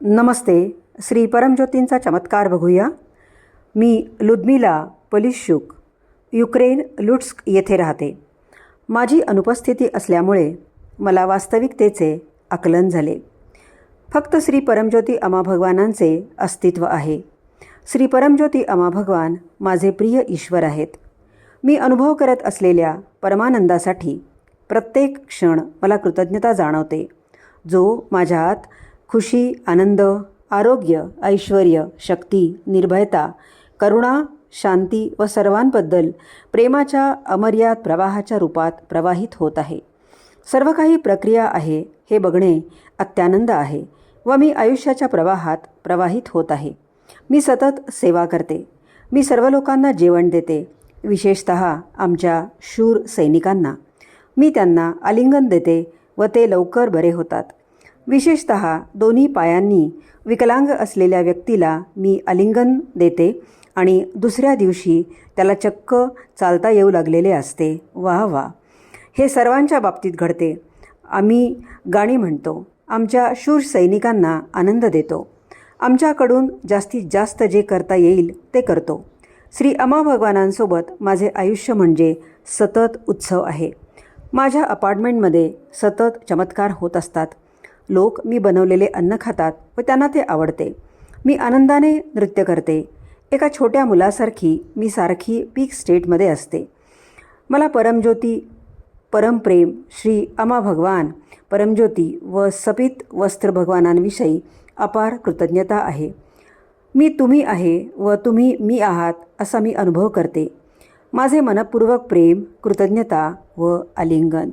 नमस्ते श्री परमज्योतींचा चमत्कार बघूया. मी लुद्मिला पलिशुक युक्रेन लुट्स्क येथे राहते. माझी अनुपस्थिती असल्यामुळे मला वास्तविकतेचे आकलन झाले. फक्त श्री परमज्योती अमा भगवानांचे अस्तित्व आहे. श्री परमज्योती अमा भगवान माझे प्रिय ईश्वर आहेत. मी अनुभव करत असलेल्या परमानंदासाठी प्रत्येक क्षण मला कृतज्ञता जाणवते जो माझ्यात खुशी आनंद आरोग्य ऐश्वर शक्ती निर्भयता करुणा शांती व सर्वांबद्दल प्रेमाच्या अमर्याद प्रवाहाच्या रूपात प्रवाहित होत आहे. सर्व काही प्रक्रिया आहे हे बघणे अत्यानंद आहे व मी आयुष्याच्या प्रवाहात प्रवाहित होत आहे. मी सतत सेवा करते. मी सर्व लोकांना जेवण देते विशेषत आमच्या शूर सैनिकांना. मी त्यांना आलिंगन देते व ते लवकर बरे होतात. विशेषत दोन्ही पायांनी विकलांग असलेल्या व्यक्तीला मी आलिंगन देते आणि दुसऱ्या दिवशी त्याला चक्क चालता येऊ लागलेले असते. वा वा. हे सर्वांच्या बाबतीत घडते. आम्ही गाणी म्हणतो. आमच्या शूर सैनिकांना आनंद देतो. आमच्याकडून जास्तीत जास्त जे करता येईल ते करतो. श्री अमा भगवानांसोबत माझे आयुष्य म्हणजे सतत उत्सव आहे. माझ्या अपार्टमेंटमध्ये सतत चमत्कार होत असतात. लोक मी बनवलेले अन्न खातात व त्यांना ते आवडते. मी आनंदाने नृत्य करते. एका छोट्या मुलासारखी मी सारखी पीक स्टेटमध्ये असते. मला परमज्योती परमप्रेम श्री अमा भगवान परमज्योती व सपित वस्त्र भगवानांविषयी अपार कृतज्ञता आहे. मी तुम्ही आहे व तुम्ही मी आहात असा मी अनुभव करते. माझे मनपूर्वक प्रेम कृतज्ञता व आलिंगन.